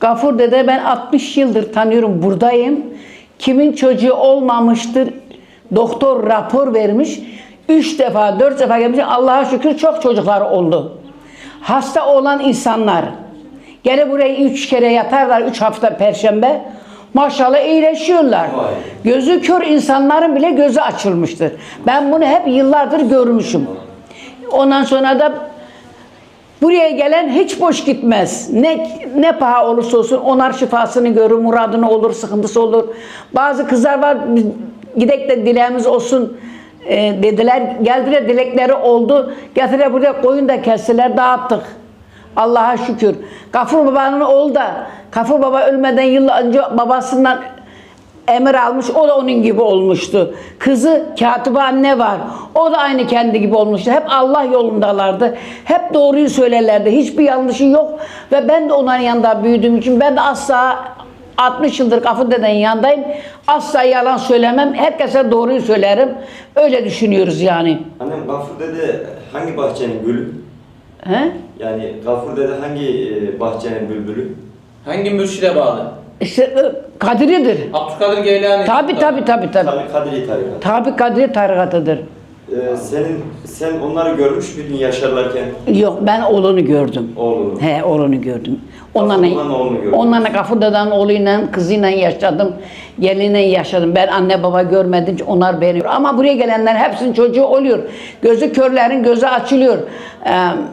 Gafur dede ben 60 yıldır tanıyorum buradayım. Kimin çocuğu olmamıştır doktor rapor vermiş. 3 defa 4 defa gelmiş. Allah'a şükür çok çocuklar oldu. Hasta olan insanlar gene buraya 3 kere yatarlar 3 hafta perşembe. Maşallah iyileşiyorlar. Vay. Gözü kör insanların bile gözü açılmıştır. Ben bunu hep yıllardır görmüşüm. Ondan sonra da Buraya gelen hiç boş gitmez. Ne ne paha olursa olsun onar şifasını görür, muradını olur, sıkıntısı olur. Bazı kızlar var gidek de dileğimiz olsun e, dediler. Geldiler dilekleri oldu. Getirdiler buraya koyun da kestiler, dağıttık. Allah'a şükür. Gafur babanın oğlu da Gafur baba ölmeden yıl önce babasından emir almış. O da onun gibi olmuştu. Kızı katibe anne var. O da aynı kendi gibi olmuştu. Hep Allah yolundalardı. Hep doğruyu söylerlerdi. Hiçbir yanlışı yok. Ve ben de onların yanında büyüdüğüm için ben de asla 60 yıldır Gafur dedenin yanındayım. Asla yalan söylemem. Herkese doğruyu söylerim. Öyle düşünüyoruz yani. Annem Gafur dede hangi bahçenin gülü? He? Yani Gafur dede hangi e, bahçenin bülbülü? Hangi mürşide bağlı? İşte e, Kadiridir. Abdülkadir Geylani. Tabi tabi tabi tabi. Tabii Kadiri tarikat. Tabi Kadiri tarikatıdır. Ee, senin sen onları görmüş müydün yaşarlarken Yok ben oğlunu gördüm. oğlunu? He oğlunu gördüm. Onların Onlarla, oğlunu gördün. onlarla Kafurdadan oğluyla, kızıyla yaşadım. Gelinle yaşadım. Ben anne baba görmedim. Onlar beni. Ama buraya gelenler hepsinin çocuğu oluyor. Gözü körlerin gözü açılıyor. Ee,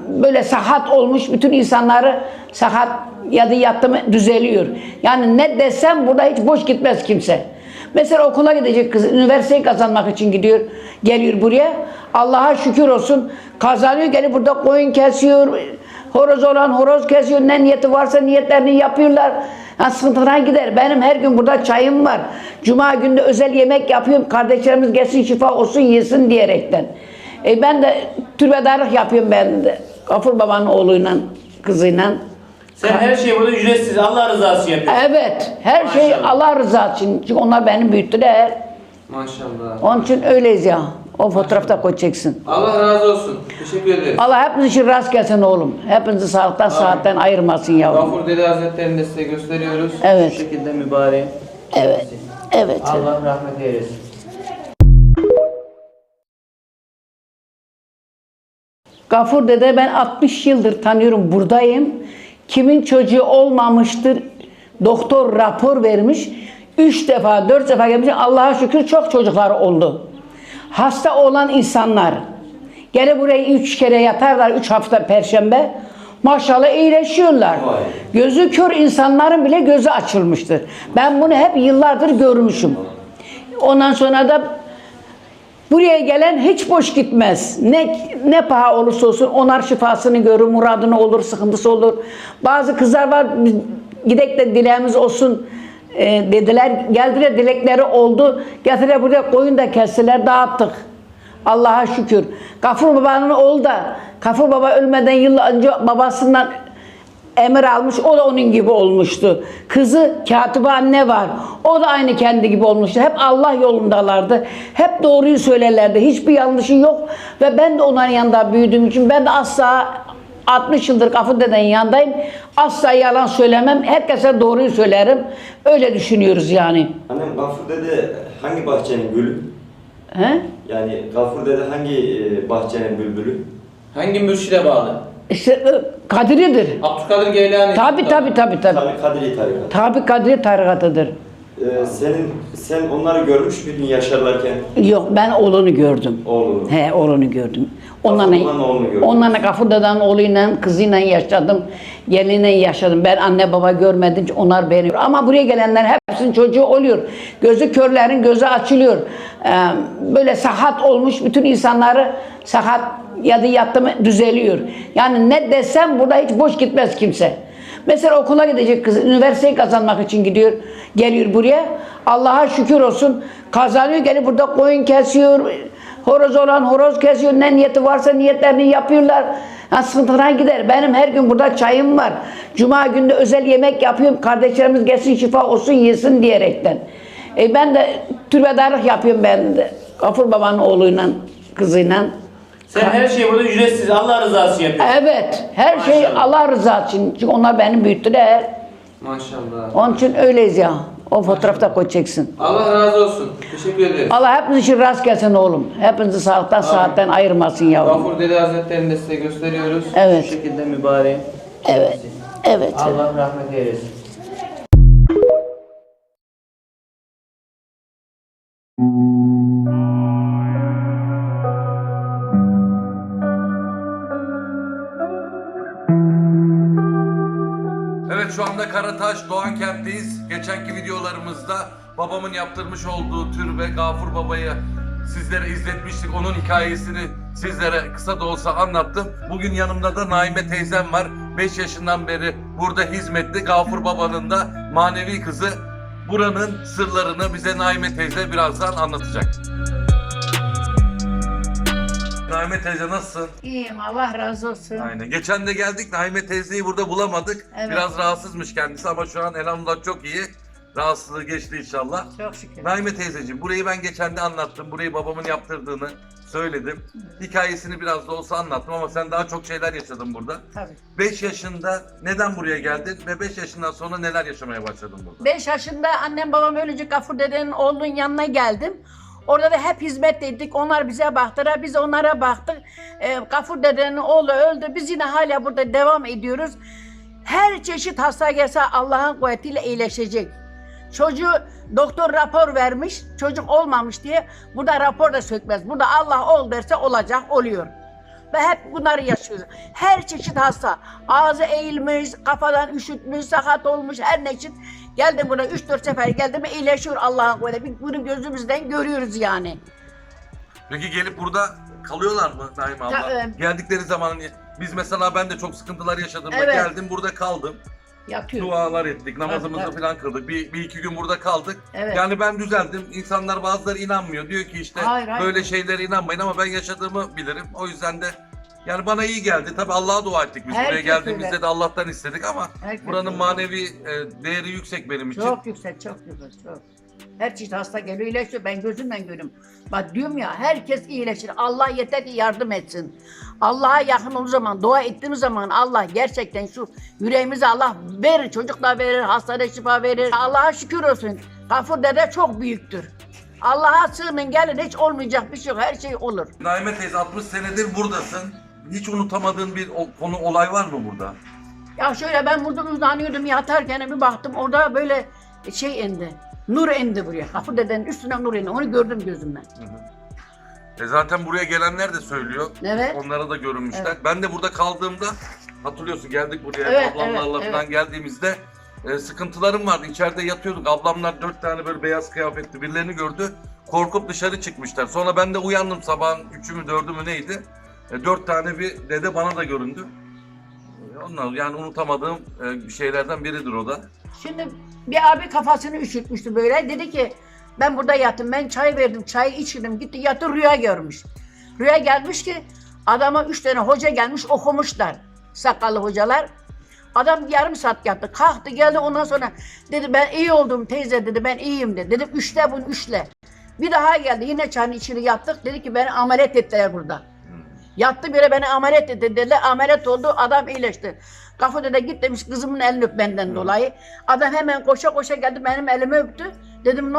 böyle sahat olmuş bütün insanları sahat ya da yattı mı düzeliyor. Yani ne desem burada hiç boş gitmez kimse. Mesela okula gidecek kız, üniversiteyi kazanmak için gidiyor, geliyor buraya. Allah'a şükür olsun kazanıyor, gelip burada koyun kesiyor, horoz olan horoz kesiyor, ne niyeti varsa niyetlerini yapıyorlar. Ha, sıkıntıdan gider. Benim her gün burada çayım var. Cuma günde özel yemek yapıyorum. Kardeşlerimiz gelsin şifa olsun yesin diyerekten. E ben de türbedarlık yapıyorum ben de. Gafur babanın oğluyla, kızıyla. Sen her şeyi burada ücretsiz Allah rızası için yapıyorsun. Evet, her şey Maşallah. Allah rızası için. Çünkü onlar beni büyüttüler. Maşallah. Onun için öyleyiz ya. O fotoğrafta koyacaksın. Allah razı olsun. Teşekkür ederiz. Allah hepiniz için rast gelsin oğlum. Hepinizi sağlıktan saatten ayırmasın yavrum. Gafur Dede Hazretleri'ni de size gösteriyoruz. Evet. Şu şekilde mübarek. Evet. Evet. Allah rahmet eylesin. Gafur dede ben 60 yıldır tanıyorum buradayım. Kimin çocuğu olmamıştır doktor rapor vermiş. 3 defa 4 defa gelmiş. Allah'a şükür çok çocuklar oldu. Hasta olan insanlar gene buraya 3 kere yatarlar 3 hafta perşembe. Maşallah iyileşiyorlar. Gözü kör insanların bile gözü açılmıştır. Ben bunu hep yıllardır görmüşüm. Ondan sonra da Buraya gelen hiç boş gitmez. Ne ne paha olursa olsun onar şifasını görür, muradını olur, sıkıntısı olur. Bazı kızlar var gidek de dileğimiz olsun e, dediler. Geldiler dilekleri oldu. Getirdiler buraya koyun da kestiler, dağıttık. Allah'a şükür. Gafur babanın oğlu da Gafur baba ölmeden yıl önce babasından emir almış. O da onun gibi olmuştu. Kızı katibe anne var. O da aynı kendi gibi olmuştu. Hep Allah yolundalardı. Hep doğruyu söylerlerdi. Hiçbir yanlışı yok. Ve ben de onların yanında büyüdüğüm için ben de asla 60 yıldır Gafur dedenin yanındayım. Asla yalan söylemem. Herkese doğruyu söylerim. Öyle düşünüyoruz yani. Annem Gafur dede hangi bahçenin gülü? He? Yani Gafur dede hangi e, bahçenin bülbülü? Hangi mürşide bağlı? İşte e, Kadiridir. Abdülkadir Geylani. Tabi tabi tabi tabi. Tabii Kadiri tarikat. Tabi Kadiri tarikatıdır. Ee, senin sen onları görmüş müydün yaşarlarken Yok ben oğlunu gördüm. oğlunu? He oğlunu gördüm. Onlarla, oğlunu gördün. onlarla Gafurdadan oğluyla, kızıyla yaşadım. Gelinle yaşadım. Ben anne baba görmedim. Onlar beni. Ama buraya gelenler hepsinin çocuğu oluyor. Gözü körlerin gözü açılıyor. Ee, böyle sahat olmuş bütün insanları sahat ya da yattı mı düzeliyor. Yani ne desem burada hiç boş gitmez kimse. Mesela okula gidecek kız, üniversiteyi kazanmak için gidiyor, geliyor buraya. Allah'a şükür olsun kazanıyor, gelip burada koyun kesiyor, horoz olan horoz kesiyor, ne niyeti varsa niyetlerini yapıyorlar. Ha, sıkıntıdan gider. Benim her gün burada çayım var. Cuma günde özel yemek yapıyorum, kardeşlerimiz gelsin şifa olsun yesin diyerekten. E ben de türbedarlık yapıyorum ben de. Gafur babanın oğluyla, kızıyla. Sen her şeyi burada ücretsiz Allah rızası için yapıyorsun. Evet, her şey Maşallah. Allah rızası için. Çünkü onlar beni büyüttüler. Maşallah. Onun için öyleyiz ya. O fotoğrafta koyacaksın. Allah razı olsun. Teşekkür ederiz. Allah hepiniz için rast gelsin oğlum. Hepinizi sağlıktan saatten ayırmasın yavrum. Gafur Dede Hazretleri'ni de size gösteriyoruz. Evet. Şu şekilde mübarek. Evet. Evet. Allah rahmet eylesin. Şu anda Karataş Doğan kentteyiz. Geçenki videolarımızda babamın yaptırmış olduğu türbe Gafur Baba'yı sizlere izletmiştik. Onun hikayesini sizlere kısa da olsa anlattım. Bugün yanımda da Naime teyzem var. 5 yaşından beri burada hizmetli Gafur Baba'nın da manevi kızı. Buranın sırlarını bize Naime teyze birazdan anlatacak. Naime teyze nasılsın? İyiyim Allah razı olsun. Aynen. Geçen de geldik Naime teyzeyi burada bulamadık. Evet. Biraz rahatsızmış kendisi ama şu an elhamdülillah çok iyi. Rahatsızlığı geçti inşallah. Çok şükür. Naime teyzeciğim burayı ben geçen de anlattım. Burayı babamın yaptırdığını söyledim. Hikayesini biraz da olsa anlattım ama sen daha çok şeyler yaşadın burada. Tabii. 5 yaşında neden buraya geldin ve 5 yaşından sonra neler yaşamaya başladın burada? 5 yaşında annem babam ölünce Gafur dedenin oğlunun yanına geldim. Orada da hep hizmet ettik. Onlar bize baktılar, biz onlara baktık. Ee, Gafur dedenin oğlu öldü. Biz yine hala burada devam ediyoruz. Her çeşit hasta gelse Allah'ın kuvvetiyle iyileşecek. Çocuğu doktor rapor vermiş, çocuk olmamış diye burada rapor da sökmez. Burada Allah ol derse olacak, oluyor. Ve hep bunları yaşıyoruz. Her çeşit hasta. Ağzı eğilmiş, kafadan üşütmüş, sakat olmuş, her ne çeşit. Geldim buraya 3-4 sefer geldim mi iyileşiyor Allah'ın. Biz Bunu gözümüzden görüyoruz yani. Peki gelip burada kalıyorlar mı Naime abla? Tabii. Geldikleri zaman biz mesela ben de çok sıkıntılar yaşadığımda Evet. geldim burada kaldım. Yatıyor. dualar ettik, namazımızı Evet, falan kıldık. Bir, bir iki gün burada kaldık. Evet. Yani ben düzeldim. İnsanlar bazıları inanmıyor. Diyor ki işte Hayır, hayır. böyle şeylere inanmayın ama ben yaşadığımı bilirim. O yüzden de yani bana iyi geldi. Tabi Allah'a dua ettik biz buraya Herkes geldiğimizde öyle. de Allah'tan istedik ama Herkes buranın öyle. manevi e, değeri yüksek benim için. Çok yüksek, çok yüksek, çok. Her çeşit hasta geliyor, iyileşiyor. Ben gözümle görüyorum. Bak diyorum ya, herkes iyileşir. Allah yeter ki yardım etsin. Allah'a yakın olduğu zaman, dua ettiğimiz zaman Allah gerçekten şu yüreğimize Allah verir. Çocuklar verir, hastalığa şifa verir. Allah'a şükür olsun. Gafur dede çok büyüktür. Allah'a sığının gelin hiç olmayacak bir şey yok. Her şey olur. Naime teyze 60 senedir buradasın. Hiç unutamadığın bir o- konu olay var mı burada? Ya şöyle ben burada uzanıyordum yatarken bir baktım orada böyle şey indi. Nur indi buraya. Gafur dedenin üstüne nur indi. Onu gördüm gözümle. E zaten buraya gelenler de söylüyor. Evet. Onlara da görünmüşler. Evet. Ben de burada kaldığımda hatırlıyorsun geldik buraya Evet, ablamlarla evet, falan geldiğimizde e, sıkıntılarım vardı. İçeride yatıyorduk. Ablamlar dört tane böyle beyaz kıyafetli birilerini gördü. Korkup dışarı çıkmışlar. Sonra ben de uyandım sabahın üçü mü dördü mü neydi? E, dört tane bir dede bana da göründü. E, Onlar yani unutamadığım e, şeylerden biridir o da. Şimdi bir abi kafasını üşütmüştü böyle. Dedi ki ben burada yattım. Ben çay verdim. Çayı içirdim. Gitti yattı rüya görmüş. Rüya gelmiş ki adama üç tane hoca gelmiş okumuşlar. Sakallı hocalar. Adam yarım saat yattı. Kalktı geldi ondan sonra dedi ben iyi oldum teyze dedi ben iyiyim dedi. Dedim üçle bunu üçle. Bir daha geldi yine çayın içine yattık. Dedi ki beni ameliyat ettiler burada. Yattı biri beni ameliyat etti dediler. Ameliyat oldu adam iyileşti. Kafada da git demiş kızımın elini öp benden dolayı. Adam hemen koşa koşa geldi benim elimi öptü. Dedim ne